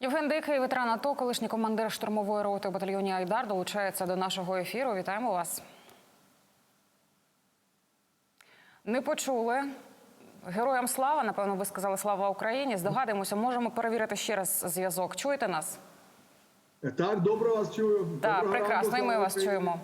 Євген Дикий, ветеран АТО, колишній командир штурмової роти в батальйоні Айдар, долучається до нашого ефіру. Вітаємо вас. Не почули. Героям слава, напевно, ви сказали слава Україні. Здогадуємося, можемо перевірити ще раз зв'язок. Чуєте нас? Так, добре вас чую. Так, Доброго прекрасно, ранку, і ми вас Україні. чуємо.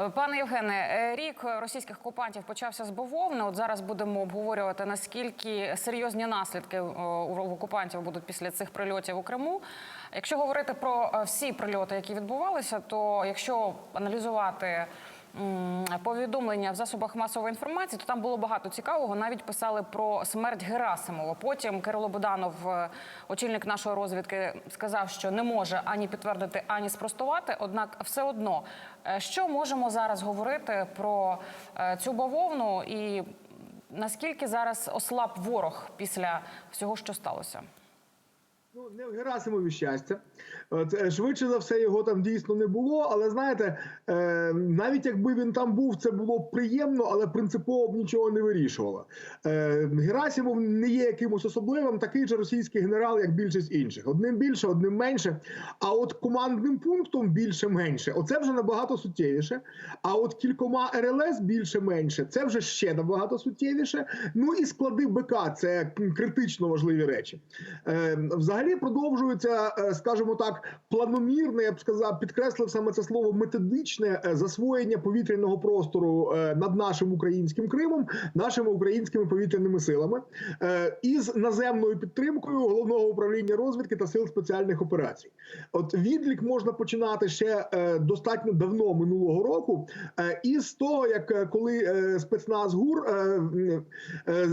Е, Пане Євгене, е, рік російських окупантів почався з бавовни. От зараз будемо обговорювати наскільки серйозні наслідки е, у окупантів будуть після цих прильотів у Криму. Якщо говорити про всі прильоти, які відбувалися, то якщо аналізувати повідомлення в засобах масової інформації, то там було багато цікавого. Навіть писали про смерть Герасимова. Потім Кирило Буданов, е, очільник нашої розвідки, сказав, що не може ані підтвердити, ані спростувати. Однак, все одно, е, що можемо зараз говорити про е, цю бавовну і наскільки зараз ослаб ворог після всього, що сталося? Ну, не в Герасимові щастя. От, е, швидше за все, його там дійсно не було. Але знаєте, е, навіть якби він там був, це було б приємно, але принципово б нічого не вирішувало. Е, Герасимов не є якимось особливим, такий же російський генерал, як більшість інших. Одним більше, одним менше. А от командним пунктом більше-менше, оце вже набагато суттєвіше. А от кількома РЛС більше-менше, це вже ще набагато суттєвіше. Ну і склади БК це критично важливі речі. Е, взагалі продовжується, е, скажімо так, планомірне, я б сказав, підкреслив саме це слово методичне е, засвоєння повітряного простору е, над нашим українським Кримом, нашими українськими повітряними силами е, із наземною підтримкою головного управління розвідки та сил спеціальних операцій. От відлік можна починати ще достатньо давно минулого року, із того, як коли спецназ ГУР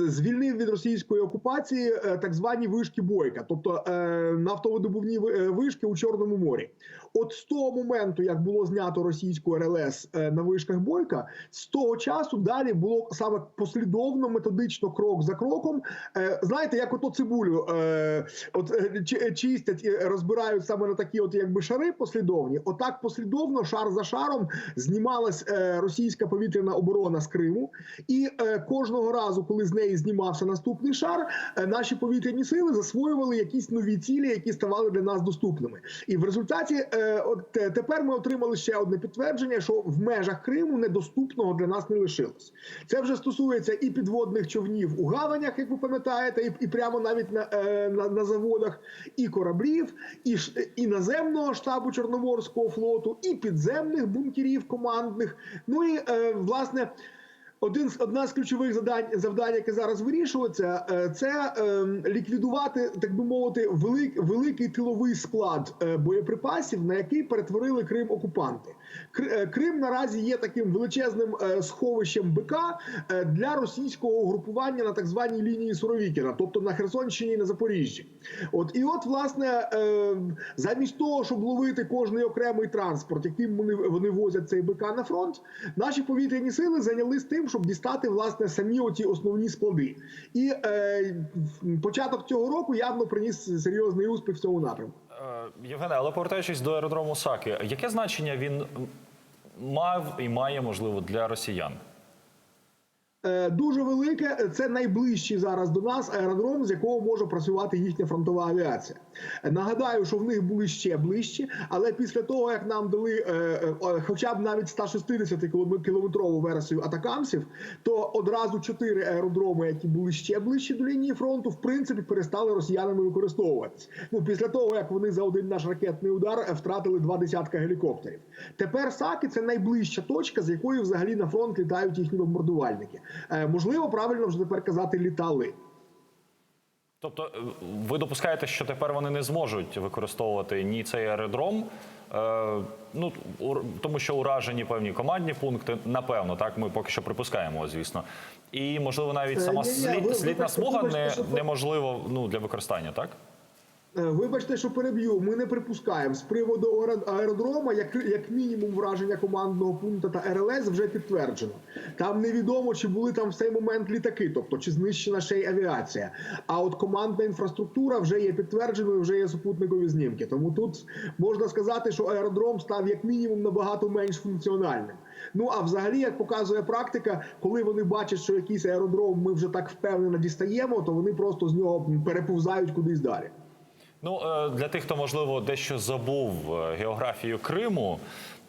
звільнив від російської окупації так звані вишки бойка, тобто нафтовидобувні ви- вишки Чорному морі. От з того моменту, як було знято російську РЛС е, на вишках бойка, з того часу далі було саме послідовно, методично, крок за кроком. Е, Знаєте, як ото цибулю е, от чистять і розбирають саме на такі, от якби шари послідовні. Отак послідовно, шар за шаром, знімалась російська повітряна оборона з Криму, і кожного разу, коли з неї знімався наступний шар, наші повітряні сили засвоювали якісь нові цілі, які ставали для нас доступними. І в результаті, от е, тепер ми отримали ще одне підтвердження, що в межах Криму недоступного для нас не лишилось. Це вже стосується і підводних човнів у гаванях, як ви пам'ятаєте, і, і прямо навіть на, е, на, на заводах, і кораблів, і, і наземного штабу Чорноморського флоту, і підземних бункерів командних. Ну і е, власне. Один з одна з ключових завдань, завдань, яке зараз вирішується, е, це е, ліквідувати, так би мовити, велик, великий тиловий склад е, боєприпасів, на який перетворили Крим окупанти. Е, Крим наразі є таким величезним сховищем БК для російського угрупування на так званій лінії Суровікіна, тобто на Херсонщині і на Запоріжжі. От і от, власне, замість того, щоб ловити кожний окремий транспорт, яким вони, вони возять цей БК на фронт, наші повітряні сили зайнялись тим, щоб дістати власне самі оті основні склади. І е, початок цього року явно приніс серйозний успіх в цьому напрямку. Е, Євгене, але повертаючись до аеродрому Саки, яке значення він мав і має, можливо, для росіян? Е, Дуже велике. Це найближчий зараз до нас аеродром, з якого може працювати їхня фронтова авіація. Нагадаю, що в них були ще ближчі, але після того як нам дали е, е, хоча б навіть 160 кіломе- кілометрову версію атакамсів, то одразу чотири аеродроми, які були ще ближчі до лінії фронту, в принципі перестали росіянами використовуватись. Ну після того як вони за один наш ракетний удар втратили два десятка гелікоптерів. Тепер САКи це найближча точка, з якої взагалі на фронт літають їхні бомбардувальники. Е, можливо, правильно вже тепер казати літали. Тобто, е, ви допускаєте, що тепер вони не зможуть використовувати ні цей аеродром, е, ну тому що уражені певні командні пункти, напевно, так ми поки що припускаємо, звісно. І можливо, навіть Е, сама слід, слідна смуга не, неможливо ну, для використання, так? Е, Вибачте, що переб'ю. Ми не припускаємо з приводу аеро- аеродрома, як, як мінімум враження командного пункту та РЛС вже підтверджено. Там невідомо, чи були там в цей момент літаки, тобто чи знищена ще й авіація. А от командна інфраструктура вже є підтвердженою, вже є супутникові знімки. Тому тут можна сказати, що аеродром став як мінімум набагато менш функціональним. Ну а взагалі, як показує практика, коли вони бачать, що якийсь аеродром ми вже так впевнено дістаємо, то вони просто з нього переповзають кудись далі. Ну е, для тих, хто можливо дещо забув е, географію Криму,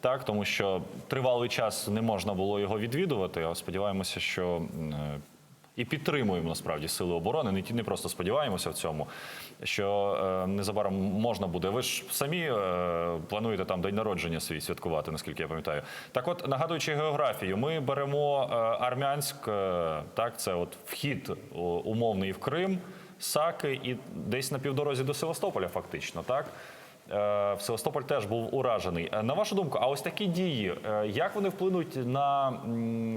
так тому що тривалий час не можна було його відвідувати. а Сподіваємося, що е, і підтримуємо насправді сили оборони. Не не просто сподіваємося в цьому, що незабаром можна буде. Ви ж самі плануєте там день народження свій святкувати, наскільки я пам'ятаю. Так, от нагадуючи географію, ми беремо Армянськ, так це от вхід умовний в Крим. Саки і десь на півдорозі до Севастополя, фактично, так? В Севастополь теж був уражений. Е, На вашу думку, а ось такі дії, е, як вони вплинуть на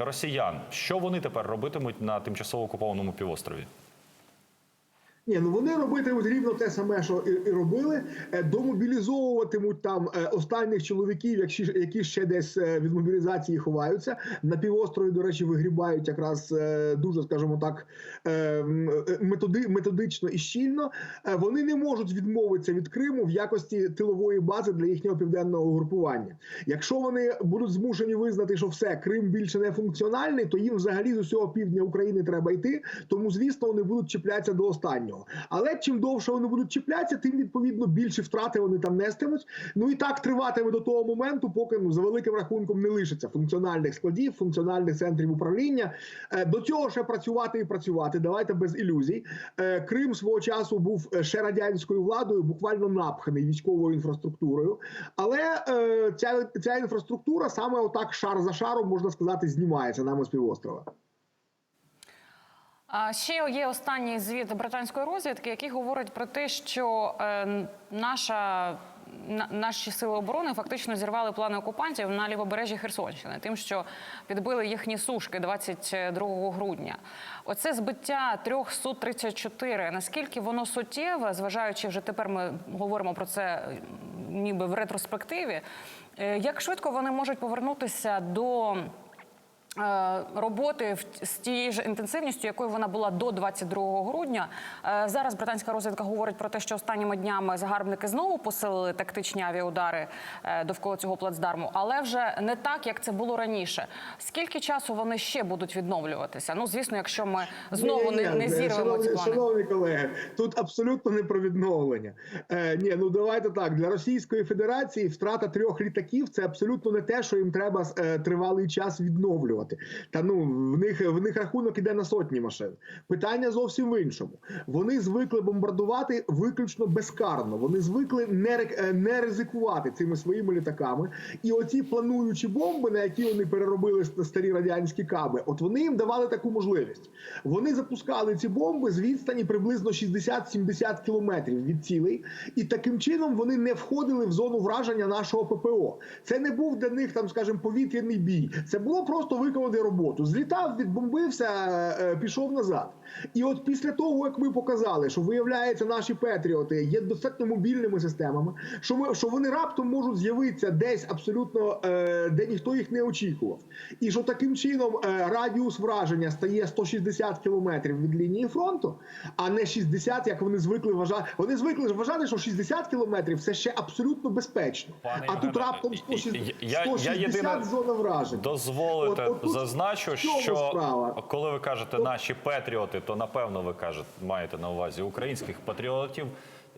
росіян? Що вони тепер робитимуть на тимчасово окупованому півострові? Ні, ну вони робитимуть рівно те саме, що і, і робили. Е, Домобілізовуватимуть там е, останніх чоловіків, які, які ще десь е, від мобілізації ховаються. На півострові, до речі, вигрібають якраз дуже, скажімо так, методи, методично і щільно. Вони не можуть відмовитися від Криму в якості тилової бази для їхнього південного угрупування. Якщо вони будуть змушені визнати, що все Крим більше не функціональний, то їм взагалі з усього півдня України треба йти. Тому, звісно, вони будуть чіплятися до останнього. Але чим довше вони будуть чіплятися, тим відповідно більші втрати вони там нестимуть. Ну і так триватиме до того моменту, поки ну за великим рахунком не лишиться функціональних складів, функціональних центрів управління. Е, До цього ще працювати і працювати. Давайте без ілюзій. Е, Крим свого часу був е, ще радянською владою, буквально напханий військовою інфраструктурою. Але ця, ця інфраструктура саме отак шар за шаром можна сказати знімається нами з півострова. Ще є останній звіт британської розвідки, який говорить про те, що е, наша. Наші сили оборони фактично зірвали плани окупантів на лівобережжі Херсонщини, тим, що підбили їхні сушки 22 грудня. Оце збиття трьох су 34 Наскільки воно суттєве, зважаючи вже тепер ми говоримо про це ніби в ретроспективі. Е, Як швидко вони можуть повернутися до роботи в- з тією ж інтенсивністю, якою вона була до 22 грудня. Е, Зараз британська розвідка говорить про те, що останніми днями загарбники знову посилили тактичні авіаудари е, довкола цього плацдарму, але вже не так, як це було раніше. Скільки часу вони ще будуть відновлюватися? Ну, звісно, якщо ми знову не, не зірвемо шановні, ці плани. шановні колеги. Тут абсолютно не про відновлення. Е, ні, ну давайте так. Для Російської Федерації втрата трьох літаків це абсолютно не те, що їм треба е, тривалий час відновлювати. Та ну в них в них рахунок іде на сотні машин. Питання зовсім в іншому. Вони звикли бомбардувати виключно безкарно. Вони звикли не е, не ризикувати цими своїми літаками. І оці плануючі бомби, на які вони переробили старі радянські каби, от вони їм давали таку можливість. Вони запускали ці бомби з відстані приблизно 60-70 кілометрів від цілей, і таким чином вони не входили в зону враження нашого ППО. Це не був для них там, скажімо, повітряний бій. Це було просто виконати роботу. Злітав, відбомбився, е, пішов назад. І от після того, як ми показали, що виявляється, наші патріоти є достатньо мобільними системами, що ми що вони раптом можуть з'явитися десь абсолютно е, де ніхто їх не очікував, і що таким чином е, радіус враження стає 160 кілометрів від лінії фронту, а не 60, як вони звикли вважати. Вони звикли вважати, що 60 кілометрів це ще абсолютно безпечно. Пане а тут Євгене, раптом я- 160, я- я 160 єдине зона враження. Дозволите, От- от тут зазначу, що справа. коли ви кажете наші патріоти, то напевно ви кажете, маєте на увазі українських патріотів.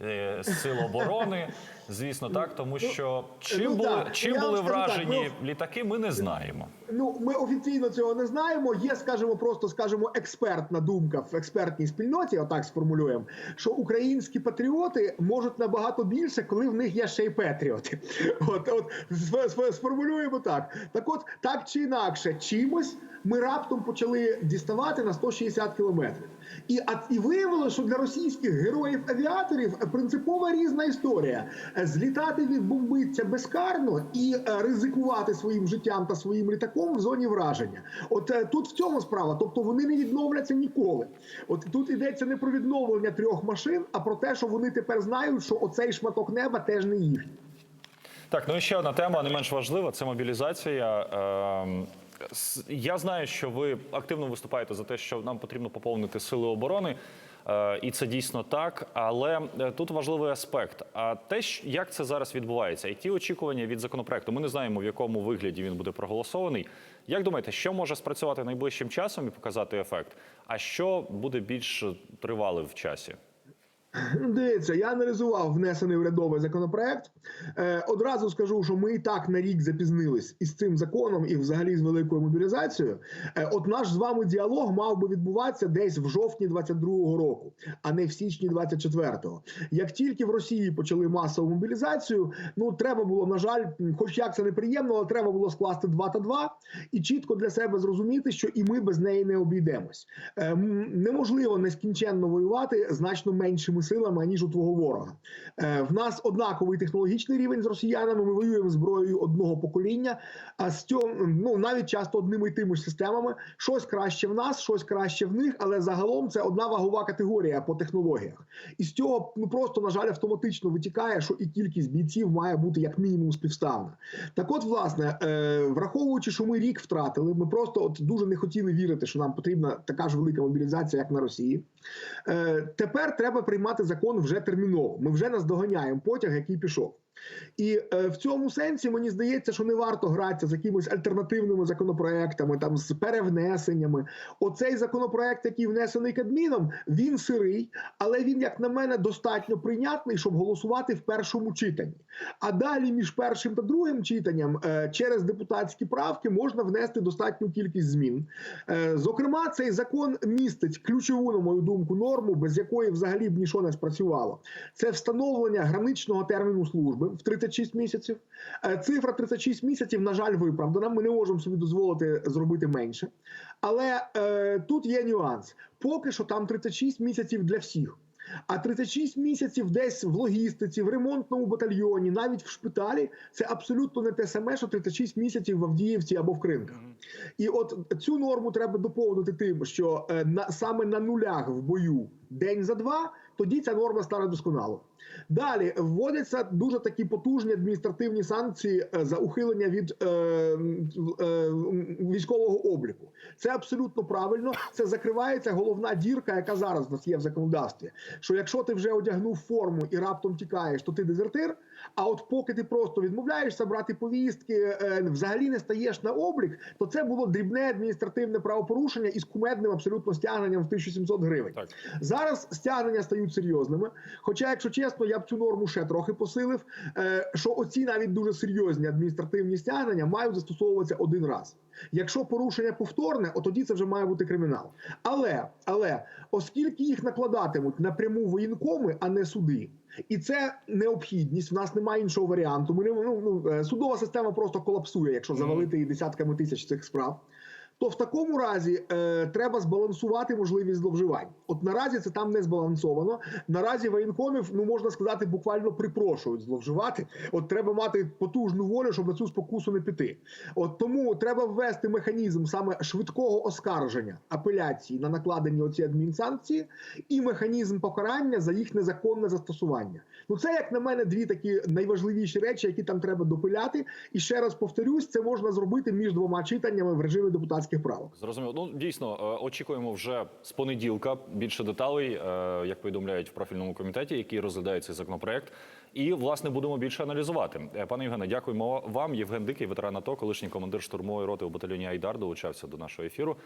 е, з Сил оборони, звісно, так, тому що чим ну, були чим були вражені ну, літаки, ми не знаємо. Ну, ми офіційно цього не знаємо. Є, скажімо, просто скажімо, експертна думка в експертній спільноті, отак сформулюємо, що українські патріоти можуть набагато більше, коли в них є ще й патріоти. От, от сф- сф- сформулюємо так. Так, от так чи інакше, чимось ми раптом почали діставати на 160 кілометрів. І, а, і виявилося, що для російських героїв-авіаторів принципова різна історія: злітати від бомбиться безкарно і е, ризикувати своїм життям та своїм літаком в зоні враження. От е, тут в цьому справа. Тобто вони не відновляться ніколи. От тут йдеться не про відновлення трьох машин, а про те, що вони тепер знають, що оцей шматок неба теж не їхній. Так, ну і ще одна тема, не менш важлива, це мобілізація. Ем, Я знаю, що ви активно виступаєте за те, що нам потрібно поповнити сили оборони. Е, І це дійсно так, але е, тут важливий аспект. А те, як це зараз відбувається, і ті очікування від законопроекту, ми не знаємо, в якому вигляді він буде проголосований. Як думаєте, що може спрацювати найближчим часом і показати ефект? А що буде більш тривалим в часі? Дивіться, я аналізував внесений урядовий законопроект. Е, одразу скажу, що ми і так на рік запізнились із цим законом і взагалі з великою мобілізацією. Е, от наш з вами діалог мав би відбуватися десь в жовтні 22-го року, а не в січні 24-го. Як тільки в Росії почали масову мобілізацію, ну треба було, на жаль, хоч як це неприємно, але треба було скласти 2 та 2 і чітко для себе зрозуміти, що і ми без неї не обійдемось. Е, неможливо нескінченно воювати значно меншими силами аніж у твого ворога. Е, в нас однаковий технологічний рівень з росіянами. Ми воюємо зброєю одного покоління, а з цього ну навіть часто одними й тими ж системами. Щось краще в нас, щось краще в них, але загалом це одна вагова категорія по технологіях. І з цього ну просто на жаль автоматично витікає, що і кількість бійців має бути як мінімум співставна. Так, от, власне, е, враховуючи, що ми рік втратили, ми просто от дуже не хотіли вірити, що нам потрібна така ж велика мобілізація, як на Росії. Е, тепер треба приймати закон вже терміново. Ми вже наздоганяємо потяг, який пішов. І е, в цьому сенсі мені здається, що не варто гратися з якимись альтернативними законопроектами, там з перевнесеннями. Оцей законопроект, який внесений Кабміном, він сирий, але він, як на мене, достатньо прийнятний, щоб голосувати в першому читанні. А далі між першим та другим читанням е, через депутатські правки можна внести достатню кількість змін. Е, Зокрема, цей закон містить ключову, на мою думку, норму, без якої взагалі б нічого не спрацювало. Це встановлення граничного терміну служби в 36 місяців. Е, Цифра 36 місяців, на жаль, виправдана. Ми не можемо собі дозволити зробити менше. Але е, тут є нюанс. Поки що там 36 місяців для всіх. А 36 місяців десь в логістиці, в ремонтному батальйоні, навіть в шпиталі, це абсолютно не те саме, що 36 місяців в Авдіївці або в Кринках. І от цю норму треба доповнити тим, що е, на саме на нулях в бою день за два, тоді ця норма стане досконало. Далі вводяться дуже такі потужні адміністративні санкції е, за ухилення від е, е, військового обліку. Це абсолютно правильно. Це закривається головна дірка, яка зараз в нас є в законодавстві. Що якщо ти вже одягнув форму і раптом тікаєш, то ти дезертир. А от поки ти просто відмовляєшся брати повістки, е, взагалі не стаєш на облік, то це було дрібне адміністративне правопорушення із кумедним абсолютно стягненням в 1700 гривень. Так. Зараз стягнення стають серйозними. Хоча, якщо чесно, я б цю норму ще трохи посилив, е, що оці навіть дуже серйозні адміністративні стягнення мають застосовуватися один раз. Якщо порушення повторне, от тоді це вже має бути кримінал. Але, але оскільки їх накладатимуть напряму воєнкоми, а не суди. І це необхідність. В нас немає іншого варіанту. Ми не ну, ну е, судова система просто колапсує, якщо завалити її десятками тисяч цих справ. То в такому разі е, треба збалансувати можливість зловживань. От наразі це там не збалансовано. Наразі воєнкомів, ну можна сказати, буквально припрошують зловживати. От треба мати потужну волю, щоб на цю спокусу не піти. От тому треба ввести механізм саме швидкого оскарження апеляції на накладені оці адмінсанкції, і механізм покарання за їх незаконне застосування. Ну це як на мене дві такі найважливіші речі, які там треба допиляти. І ще раз повторюсь, це можна зробити між двома читаннями в режимі депутатських правок. Зрозуміло. Ну дійсно е, очікуємо вже з понеділка більше деталей, е, як повідомляють в профільному комітеті, який розглядає цей законопроект. І власне будемо більше аналізувати. Е, Пане Євгене, дякуємо вам. Євген Дикий, ветеран АТО, колишній командир штурмової роти у батальйоні Айдар, долучався до нашого ефіру.